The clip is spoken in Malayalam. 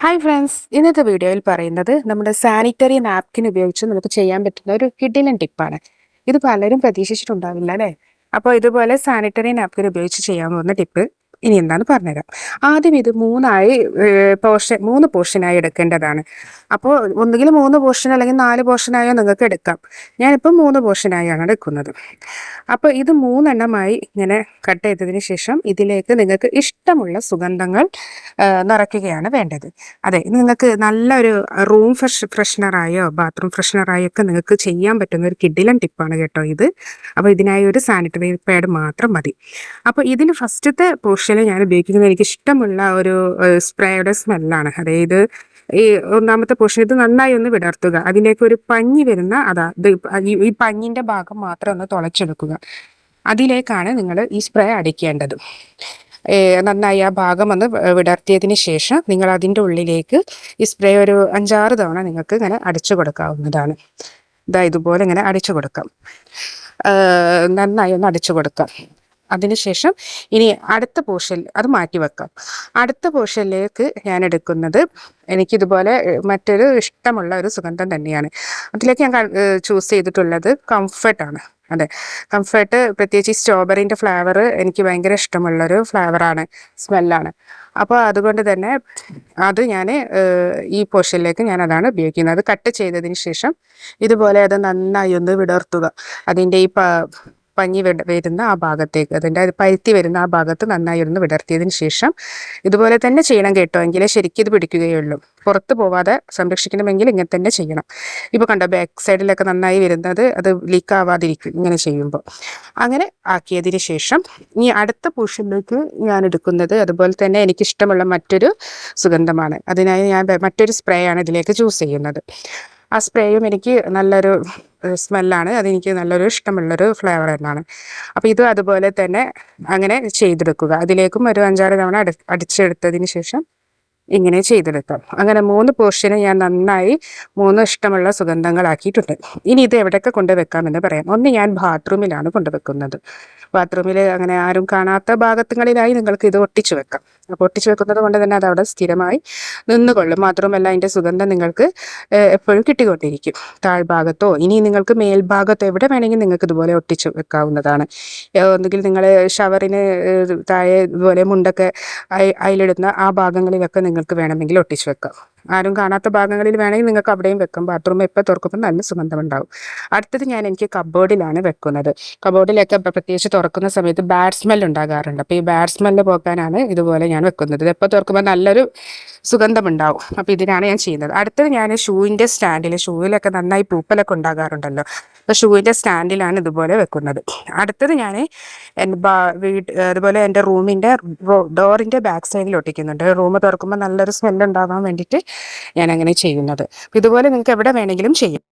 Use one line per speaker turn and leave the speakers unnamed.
ഹായ് ഫ്രണ്ട്സ് ഇന്നത്തെ വീഡിയോയിൽ പറയുന്നത് നമ്മുടെ സാനിറ്ററി നാപ്കിൻ ഉപയോഗിച്ച് നമുക്ക് ചെയ്യാൻ പറ്റുന്ന ഒരു ഹിഡിലൻ ടിപ്പാണ് ഇത് പലരും പ്രതീക്ഷിച്ചിട്ടുണ്ടാവില്ല അല്ലേ? അപ്പോൾ ഇതുപോലെ സാനിറ്ററി നാപ്കിൻ ഉപയോഗിച്ച് ചെയ്യാൻ പോകുന്ന ടിപ്പ് ഇനി എന്താന്ന് പറഞ്ഞുതരാം. ആദ്യം ഇത് മൂന്നായി പോർഷൻ മൂന്ന് പോർഷനായി എടുക്കേണ്ടതാണ്. അപ്പോൾ ഒന്നുകിൽ മൂന്ന് പോർഷൻ അല്ലെങ്കിൽ നാല് പോർഷനായോ നിങ്ങൾക്ക് എടുക്കാം. ഞാനിപ്പോൾ മൂന്ന് പോർഷനായാണ് എടുക്കുന്നത്. അപ്പോൾ ഇത് മൂന്നെണ്ണമായി ഇങ്ങനെ കട്ട് ചെയ്തതിന് ശേഷം ഇതിലേക്ക് നിങ്ങൾക്ക് ഇഷ്ടമുള്ള സുഗന്ധങ്ങൾ നിറയ്ക്കുകയാണ് വേണ്ടത്. അതെ നിങ്ങൾക്ക് നല്ലൊരു റൂം ഫ്രഷ് ഫ്രഷ്നറായോ ബാത്റൂം ഫ്രഷ്നറായോ ഒക്കെ നിങ്ങൾക്ക് ചെയ്യാൻ പറ്റുന്ന ഒരു കിഡിലൻ ടിപ്പാണ് കേട്ടോ ഇത്. അപ്പോൾ ഇതിനായി ഒരു സാനിറ്ററി പാഡ് മാത്രം മതി. അപ്പോൾ ഇതിൽ ഫസ്റ്റത്തെ പോർഷൻ സ്പെഷ്യലി ഞാൻ ഉപയോഗിക്കുന്നത് എനിക്ക് ഇഷ്ടമുള്ള ഒരു സ്പ്രേയുടെ സ്മെല്ലാണ്. അതായത് ഈ ഒന്നാമത്തെ പോർഷൻ ഇത് നന്നായി ഒന്ന് വിടർത്തുക. അതിലേക്ക് ഒരു പഞ്ഞി വരുന്ന അതാ ഈ പഞ്ഞിന്റെ ഭാഗം മാത്രം ഒന്ന് തുളച്ചെടുക്കുക. അതിലേക്കാണ് നിങ്ങൾ ഈ സ്പ്രേ അടിക്കേണ്ടത്. നന്നായി ആ ഭാഗം ഒന്ന് വിടർത്തിയതിന് ശേഷം നിങ്ങൾ അതിന്റെ ഉള്ളിലേക്ക് ഈ സ്പ്രേ ഒരു അഞ്ചാറ് തവണ നിങ്ങൾക്ക് ഇങ്ങനെ അടിച്ചു കൊടുക്കാവുന്നതാണ്. ഇതാ ഇതുപോലെ ഇങ്ങനെ അടിച്ചു കൊടുക്കാം. നന്നായി ഒന്ന് അടിച്ചു കൊടുക്കാം. അതിനുശേഷം ഇനി അടുത്ത പോർഷൻ അത് മാറ്റി വെക്കാം. അടുത്ത പോർഷനിലേക്ക് ഞാൻ എടുക്കുന്നത് എനിക്കിതുപോലെ മറ്റൊരു ഇഷ്ടമുള്ള ഒരു സുഗന്ധം തന്നെയാണ്. അതിലേക്ക് ഞാൻ ചൂസ് ചെയ്തിട്ടുള്ളത് കംഫർട്ടാണ് അതെ. കംഫർട്ട് പ്രത്യേകിച്ച് ഈ സ്ട്രോബെറിന്റെ ഫ്ലേവർ എനിക്ക് ഭയങ്കര ഇഷ്ടമുള്ളൊരു ഫ്ലേവറാണ് സ്മെല്ലാണ് അപ്പോൾ അതുകൊണ്ട് തന്നെ അത് ഞാൻ ഈ പോർഷനിലേക്ക് ഞാൻ അതാണ് ഉപയോഗിക്കുന്നത്. കട്ട് ചെയ്തതിന് ശേഷം ഇതുപോലെ അത് നന്നായി ഒന്ന് വിടർത്തുക. അതിന്റെ ഈ പഞ്ഞി വരുന്ന ആ ഭാഗത്തേക്ക് അതിന്റെ പരുത്തി വരുന്ന ആ ഭാഗത്ത് നന്നായി ഒന്ന് വിടർത്തിയതിന് ശേഷം ഇതുപോലെ തന്നെ ചെയ്യണം കേട്ടോ എങ്കിലേ ശരിക്കും ഇത് പിടിക്കുകയുള്ളൂ. പുറത്ത് പോവാതെ സംരക്ഷിക്കണമെങ്കിൽ ഇങ്ങനെ തന്നെ ചെയ്യണം. ഇപ്പോൾ കണ്ടോ ബാക്ക് സൈഡിലൊക്കെ നന്നായി വരുന്നത് അത് ലീക്ക് ആവാതിരിക്കും ഇങ്ങനെ ചെയ്യുമ്പോൾ. അങ്ങനെ ആക്കിയതിന് ശേഷം ഇനി അടുത്ത പൂഷനിലേക്ക് ഞാൻ എടുക്കുന്നത് അതുപോലെ തന്നെ എനിക്കിഷ്ടമുള്ള മറ്റൊരു സുഗന്ധമാണ്. അതിനായി ഞാൻ മറ്റൊരു സ്പ്രേ ആണ് ഇതിലേക്ക് ചൂസ് ചെയ്യുന്നത്. ആ സ്പ്രേയും എനിക്ക് നല്ലൊരു സ്മെല്ലാണ്. അതെനിക്ക് നല്ലൊരു ഇഷ്ടമുള്ളൊരു ഫ്ലേവർ തന്നെയാണ്. അപ്പോൾ ഇതും അതുപോലെ തന്നെ അങ്ങനെ ചെയ്തെടുക്കുക. അതിലേക്കും ഒരു അഞ്ചാറ് തവണ അടി അടിച്ചെടുത്തതിന് ശേഷം ഇങ്ങനെ ചെയ്തെടുക്കാം. അങ്ങനെ മൂന്ന് പോർഷന് ഞാൻ നന്നായി മൂന്ന് ഇഷ്ടമുള്ള സുഗന്ധങ്ങളാക്കിയിട്ടുണ്ട്. ഇനി ഇത് എവിടെയൊക്കെ കൊണ്ടുവെക്കാമെന്ന് പറയാം. ഒന്ന് ഞാൻ ബാത്റൂമിലാണ് കൊണ്ടുവെക്കുന്നത്. ബാത്റൂമിൽ അങ്ങനെ ആരും കാണാത്ത ഭാഗത്തുകളിലായി നിങ്ങൾക്ക് ഇത് ഒട്ടിച്ചു വെക്കാം. അപ്പോൾ ഒട്ടിച്ചു വെക്കുന്നത് കൊണ്ട് തന്നെ അത് അവിടെ സ്ഥിരമായി നിന്നുകൊള്ളും. മാത്രമല്ല അതിന്റെ സുഗന്ധം നിങ്ങൾക്ക് എപ്പോഴും കിട്ടിക്കൊണ്ടിരിക്കും. താഴ്ഭാഗത്തോ ഇനി നിങ്ങൾക്ക് മേൽഭാഗത്തോ എവിടെ വേണമെങ്കിൽ നിങ്ങൾക്ക് ഇതുപോലെ ഒട്ടിച്ചു വെക്കാവുന്നതാണ്. ഒന്നുകിൽ നിങ്ങൾ ഷവറിന് താഴെ ഇതുപോലെ മുണ്ടൊക്കെ അയിലിടുന്ന ആ ഭാഗങ്ങളിലൊക്കെ നിങ്ങൾക്ക് വേണമെങ്കിൽ ഒട്ടിച്ചു വെക്കാം. ആരും കാണാത്ത ഭാഗങ്ങളിൽ വേണമെങ്കിൽ നിങ്ങൾക്ക് അവിടെയും വെക്കാം. ബാത്റൂം എപ്പോൾ തുറക്കുമ്പോൾ നല്ല സുഗന്ധം ഉണ്ടാവും അടുത്തത് ഞാൻ എനിക്ക് കബോർഡിലാണ് വെക്കുന്നത്. കബോർഡിലൊക്കെ പ്രത്യേകിച്ച് തുറക്കുന്ന സമയത്ത് ബാഡ് സ്മെൽ ഉണ്ടാകാറുണ്ട്. അപ്പോൾ ഈ ബാഡ് സ്മെല്ല് പോക്കാനാണ് ഇതുപോലെ ഞാൻ വെക്കുന്നത്. എപ്പോൾ തുറക്കുമ്പോൾ നല്ലൊരു സുഗന്ധമുണ്ടാവും. അപ്പോൾ ഇതിനാണ് ഞാൻ ചെയ്യുന്നത്. അടുത്തത് ഞാൻ ഷൂവിന്റെ സ്റ്റാൻഡിൽ ഷൂവിലൊക്കെ നന്നായി പൂപ്പലൊക്കെ ഉണ്ടാകാറുണ്ടല്ലോ. അപ്പോൾ ഷൂവിന്റെ സ്റ്റാൻഡിലാണ് ഇതുപോലെ വെക്കുന്നത്. അടുത്തത് ഞാൻ വീട് അതുപോലെ എന്റെ റൂമിന്റെ ഡോറിന്റെ ബാക്ക് സൈഡിൽ ഒട്ടിക്കുന്നുണ്ട്. റൂം തുറക്കുമ്പോൾ നല്ലൊരു സ്മെല്ല് ഉണ്ടാകാൻ വേണ്ടിയിട്ട് ഞാൻ അങ്ങനെ ചെയ്യുന്നത് ഇതുപോലെ നിങ്ങൾക്ക് എവിടെ വേണമെങ്കിലും ചെയ്യും.